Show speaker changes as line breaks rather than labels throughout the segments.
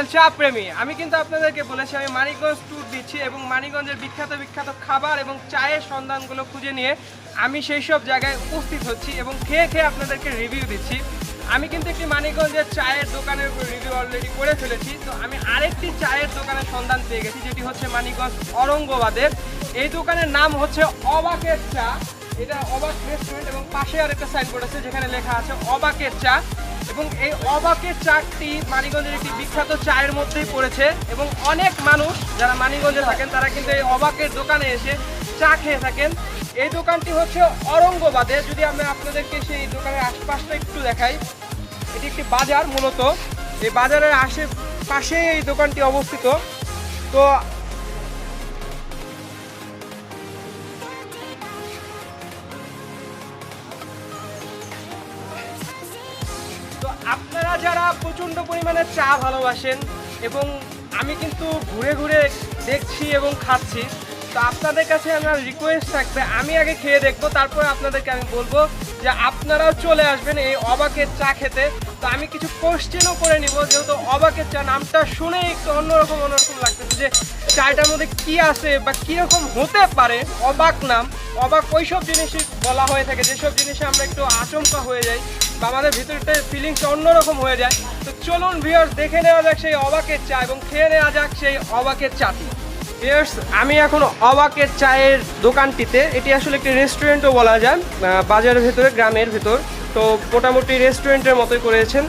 Channel চা প্রেমী আমি কিন্তু আপনাদেরকে বলেছি, আমি মানিকগঞ্জ ট্যুর দিচ্ছি এবং মানিকগঞ্জের বিখ্যাত বিখ্যাত খাবার এবং চায়ের সন্ধানগুলো খুঁজে নিয়ে আমি সেই সব জায়গায় উপস্থিত হচ্ছি এবং খেয়ে খেয়ে আপনাদেরকে রিভিউ দিচ্ছি। আমি কিন্তু একটি মানিকগঞ্জের চায়ের দোকানের রিভিউ অলরেডি করে ফেলেছি। তো আমি আরেকটি চায়ের দোকানের সন্ধান পেয়ে গেছি, যেটি হচ্ছে মানিকগঞ্জ অরঙ্গবাদের এই দোকানের নাম হচ্ছে অবাকের চা। এটা অবাক রেস্টুরেন্ট এবং পাশে আরেকটা সাইনবোর্ড আছে, যেখানে লেখা আছে অবাকের চা। এবং এই অবাকের চাটি মানিগঞ্জের একটি বিখ্যাত চায়ের মধ্যেই পড়েছে এবং অনেক মানুষ যারা মানিগঞ্জে থাকেন, তারা কিন্তু এই অবাকের দোকানে এসে চা খেয়ে থাকেন। এই দোকানটি হচ্ছে অরঙ্গবাদে যদি আমি আপনাদেরকে সেই দোকানের আশপাশটা একটু দেখাই, এটি একটি বাজার মূলত। এই বাজারের আশেপাশে এই দোকানটি অবস্থিত। তো আপনারা যারা প্রচণ্ড পরিমাণে চা ভালোবাসেন এবং আমি কিন্তু ঘুরে ঘুরে দেখছি এবং খাচ্ছি, তো আপনাদের কাছে আমার রিকোয়েস্ট থাকবে, আমি আগে খেয়ে দেখব, তারপরে আপনাদেরকে আমি বলব যে আপনারাও চলে আসবেন এই অবাকের চা খেতে। তো আমি কিছু কোশ্চেনও করে নিব, যেহেতু অবাকের চা নামটা শুনে একটু অন্যরকম অন্যরকম লাগতেছে যে চাটার মধ্যে কি আছে বা কীরকম হতে পারে, অবাক নাম। অবাক ওইসব জিনিসই বলা হয়ে থাকে, যেসব জিনিসে আমরা একটু আচমকা হয়ে যাই। বা আমাদের ভিতরটা ফিলিংস অন্যরকম হয়ে যায়। তো চলুন ভিউয়ার্স দেখে নেওয়া যাক সেই অবাকের চা এবং খেয়ে নেওয়া যাক সেই অবাকের চাটি। ভিউয়ার্স আমি এখন অবাকের চায়ের দোকানটিতে, এটি আসলে একটি রেস্টুরেন্টও বলা যায় বাজারের ভেতরে, গ্রামের ভেতর। তো মোটামুটি রেস্টুরেন্টের মতোই করেছেন।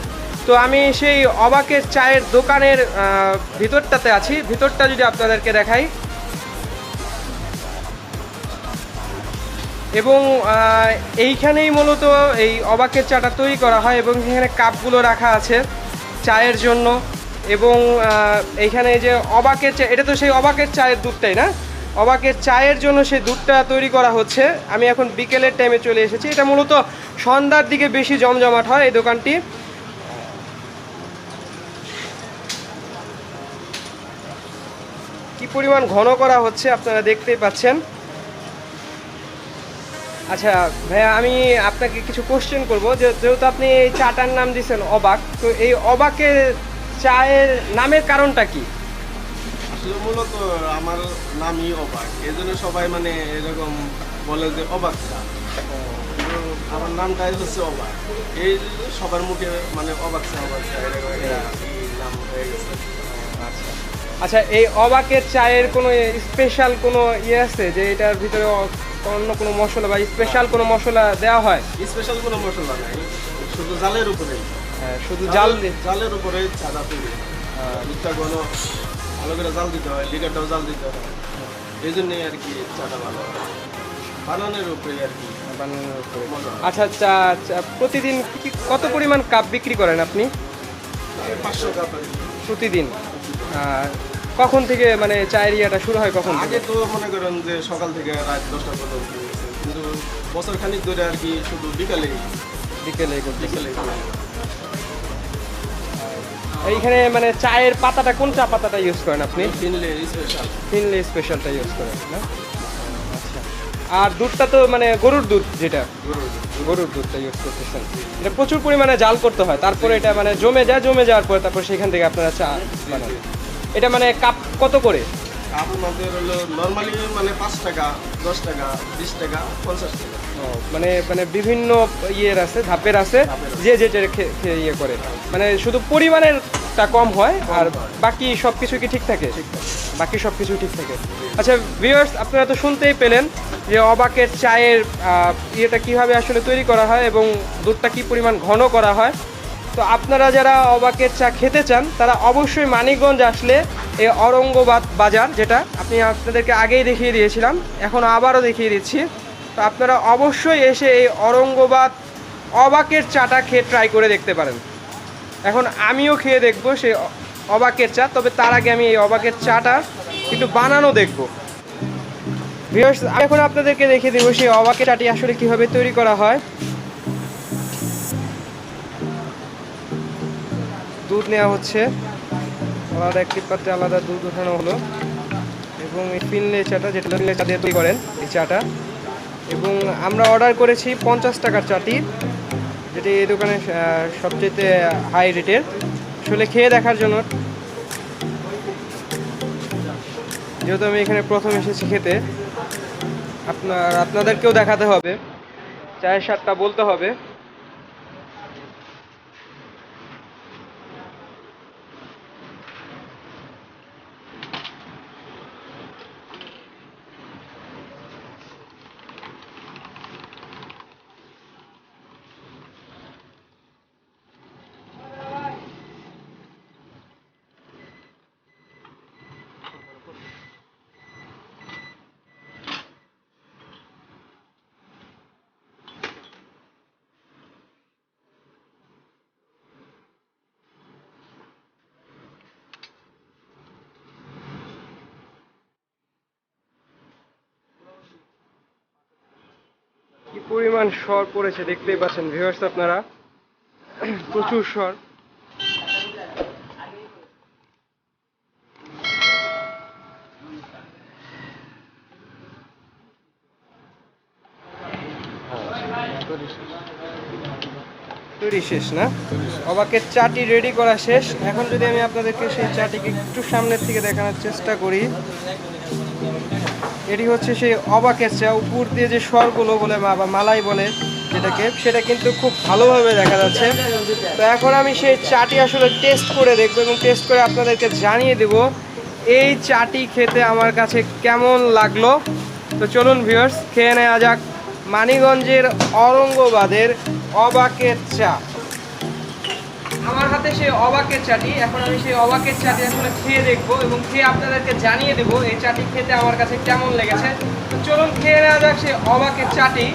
তো আমি সেই অবাকের চায়ের দোকানের ভিতরটাতে আছি। ভিতরটা যদি আপনাদেরকে দেখাই এবং এইখানেই মূলত এই অবাকের চাটা তৈরি করা হয় এবং এখানে কাপগুলো রাখা আছে চায়ের জন্য এবং এইখানে যে অবাকের চা, এটা তো সেই অবাকের চায়ের দুধটাই না? অবাকের চায়ের জন্য সেই দুধটা তৈরি করা হচ্ছে। আমি এখন বিকেলের টাইমে চলে এসেছি। এটা মূলত সন্ধ্যার দিকে বেশি জমজমাট হয় এই দোকানটি। কি পরিমাণ ঘন করা হচ্ছে আপনারা দেখতেই পাচ্ছেন। আচ্ছা ভাইয়া আমি আপনাকে কিছু কোশ্চেন করব। যে যেহেতু আপনি এই চাটার নাম দিয়েছেন অবাক তো এই অবাকের চায়ের নামের কারণটা কি?
আসলে মূলত আমার নামই অবাক। এই জন্য সবাই মানে এরকম বলে যে অবাক চা। তো আমার নামটাই হচ্ছে অবাক। এই সবার মুখে মানে অবাক চা অবাক চা এরকম এই নাম হয়ে গেছে।
আচ্ছা। আচ্ছা এই অবাকের চায়ের কোনো স্পেশাল কোনো ইয়ে আছে যে এটার ভিতরে অন্য কোনো মশলা বা স্পেশাল কোনো মশলা দেওয়া হয়?
স্পেশাল কোনো মশলা নাই। শুধু জালের উপরে
হ্যাঁ, শুধু জাল
জালের উপরে চাটা তৈরি দুধটা ঘন ভালো করে জাল দিতে হয় লিকারটাও জাল দিতে হয়। এই জন্যই আর কি চাটা ভালো। বানানোর উপরে আর কি
বানানোর উপরে। আচ্ছা চা চা- প্রতিদিন কি- কত পরিমাণ কাপ বিক্রি করেন আপনি?
পাঁচশো কাপ
প্রতিদিন। আর কখন থেকে মানে চায়ের ইয়েটা শুরু হয় কখন থেকে?
আগে তো মনে করেন যে সকাল থেকে রাত দশটা পর্যন্ত কিন্তু বছর খানিক ধরে আর কি শুধু বিকালে
বিকেলে
বিকেলে
এইখানে মানে চায়ের পাতাটা কোন চা পাতাটা ইউজ করেন আপনি?
কিনলে স্পেশাল
ফিনলে স্পেশালটা ইউজ করেন না? আচ্ছা। আর দুধটা তো মানে গরুর দুধ যেটা? গরুর দুধটা ইউজ করতেছেন। এটা প্রচুর পরিমাণে জাল করতে হয় তারপরে এটা মানে জমে যায় জমে যাওয়ার পরে তারপর সেখান থেকে আপনারা চা বানান। এটা মানে কাপ কত করে?
আপনাদের হলো নর্মালি মানে পাঁচ টাকা দশ টাকা বিশ টাকা পঞ্চাশ টাকা।
মানে মানে বিভিন্ন ইয়ের আছে ধাপের আছে যে যেটা ইয়ে করে। মানে শুধু পরিমাণেরটা কম হয় আর বাকি সব কিছু কি ঠিক থাকে? বাকি সব কিছু ঠিক থাকে। আচ্ছা ভিউয়ার্স আপনারা তো শুনতেই পেলেন যে অবাকের চায়ের ইয়েটা কীভাবে আসলে তৈরি করা হয় এবং দুধটা কি পরিমাণ ঘন করা হয়। তো আপনারা যারা অবাকের চা খেতে চান, তারা অবশ্যই মানিকগঞ্জ আসলে এই অরঙ্গবাদ বাজার, যেটা আপনি আপনাদেরকে আগেই দেখিয়ে দিয়েছিলাম, এখন আবারও দেখিয়ে দিচ্ছি। তো আপনারা অবশ্যই এসে এই অরঙ্গবাদ অবাকের চাটা খেয়ে ট্রাই করে দেখতে পারেন। এখন আমিও খেয়ে দেখব অ- অবাকের চা, তবে তার আগে আমি এই অবাকের চাটা একটু বানানো দেখব। এখন আপনাদেরকে দেখিয়ে দেবো সেই অবাকের চাটি আসলে কীভাবে তৈরি করা হয়। দুধ নেওয়া হচ্ছে। আলাদা একটি পাত্রে আলাদা দুধ ওঠানো হলো। এবং এই ফিনলে চাটা যেটা ফিনলে চা দিয়ে তৈরি করেন, এই চাটা। এবং আমরা অর্ডার করেছি পঞ্চাশ টাকার চাটি, যেটি এই দোকানে সবচেয়ে হাই রেটের আসলে খেয়ে দেখার জন্য। যেহেতু আমি এখানে প্রথম এসেছি খেতে, আপনার, আপনাদেরকেও দেখাতে হবে। চায়ের স্বাদটা বলতে হবে। পরিমাণ স্বর পড়েছে, দেখতেই পাচ্ছেন ভিউয়ার্স আপনারা। প্রচুর স্বর। শেষ, না? অবাকের চাটি রেডি করা শেষ। এখন যদি আমি আপনাদেরকে সেই চাটিকে একটু সামনের থেকে দেখানোর চেষ্টা করি। এটি হচ্ছে সেই অবাকের চা উপর দিয়ে যে স্বরগুলো বলে বা মালাই বলে যেটাকে, সেটা কিন্তু খুব ভালোভাবে দেখা যাচ্ছে। তো এখন আমি সেই চাটি আসলে টেস্ট করে দেখব এবং টেস্ট করে আপনাদেরকে জানিয়ে দেব, এই চাটি খেতে আমার কাছে কেমন লাগল? তো চলুন ভিউয়ার্স খেয়ে নেওয়া যাক। মানিগঞ্জের অরঙ্গবাদের অবাকের চা। আমার হাতে সেই অবাকের চাটি। এখন আমি সেই অবাকের চাটি আসলে খেয়ে দেখব এবং খেয়ে আপনাদেরকে জানিয়ে দেবো এই চাটি খেতে আমার কাছে কেমন লেগেছে। তো চলুন খেয়ে নেওয়া যাক সেই অবাকের চাটি।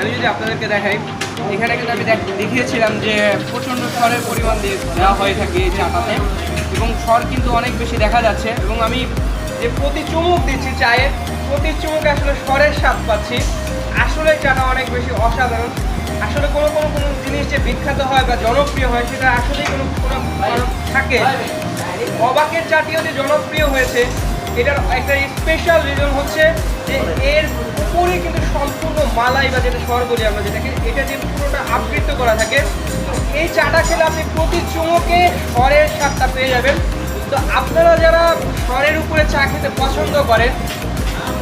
আমি যদি আপনাদেরকে দেখাই, এখানে কিন্তু আমি দেখ- দেখিয়েছিলাম যে প্রচণ্ড স্বরের পরিমাণ দিয়ে দেওয়া হয়ে থাকে এই চাটাতে। এবং স্বর কিন্তু অনেক বেশি দেখা যাচ্ছে। এবং আমি যে প্রতি চুমুক দিচ্ছি চায়ের প্রতি চুমুকে আসলে স্বরের স্বাদ পাচ্ছি। আসলে চাটা অনেক বেশি অসাধারণ? আসলে কোনো কোনো কোনো জিনিস যে বিখ্যাত হয় বা জনপ্রিয় হয়, সেটা আসলেই কোনো কোনো থাকে। অবাকের চাটিও যে জনপ্রিয় হয়েছে, এটার একটা স্পেশাল রিজন হচ্ছে যে এর উপরে কিন্তু সম্পূর্ণ মালাই বা যেটা স্বর বলি আমরা, যেটাকে এটা যে পুরোটা আবৃত করা থাকে। তো এই চাটা খেলে আপনি প্রতি চুমুকে স্বরের স্বাদটা পেয়ে যাবেন। তো আপনারা যারা স্বরের উপরে চা খেতে পছন্দ করেন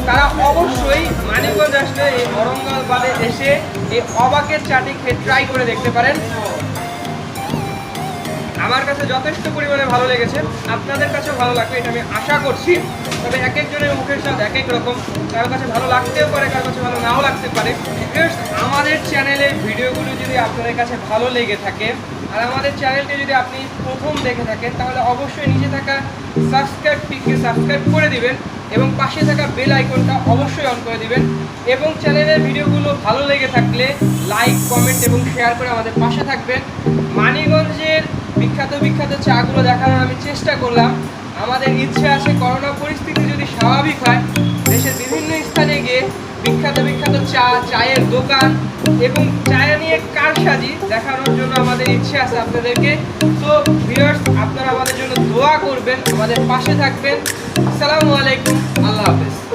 তারা অবশ্যই মানিকগঞ্জ আসলে এই অরঙ্গাবাদে এসে এই অবাকের চাটি খেয়ে ট্রাই করে দেখতে পারেন। আমার কাছে যথেষ্ট পরিমাণে ভালো লেগেছে। আপনাদের কাছেও ভালো লাগবে, এটা আমি আশা করছি। তবে এক একজনের মুখের স্বাদ এক এক রকম। কারোর কাছে ভালো লাগতেও পারে কারোর কাছে ভালো নাও লাগতে পারে। আমাদের চ্যানেলের ভিডিওগুলো যদি আপনাদের কাছে ভালো লেগে থাকে আর আমাদের চ্যানেলটি যদি আপনি প্রথম দেখে থাকেন, তাহলে অবশ্যই নিচে থাকা সাবস্ক্রাইব সাবস্ক্রাইব করে দিবেন এবং পাশে থাকা বেল আইকনটা অবশ্যই অন করে দিবেন এবং চ্যানেলের ভিডিওগুলো ভালো লেগে থাকলে লাইক কমেন্ট এবং শেয়ার করে আমাদের পাশে থাকবেন। মানিগঞ্জের বিখ্যাত বিখ্যাত চাগুলো দেখানোর আমি চেষ্টা করলাম। আমাদের ইচ্ছে আছে করোনা পরিস্থিতি যদি স্বাভাবিক হয়, দেশের বিভিন্ন স্থানে গিয়ে বিখ্যাত বিখ্যাত চা, চায়ের দোকান এবং চায়া নিয়ে কার কারসাজি দেখানোর জন্য আমাদের ইচ্ছে আছে আপনাদেরকে। তো ভিউয়ার্স আপনারা আমাদের জন্য দোয়া করবেন, আমাদের পাশে থাকবেন। আসসালামু আলাইকুম, আল্লাহ হাফেজ।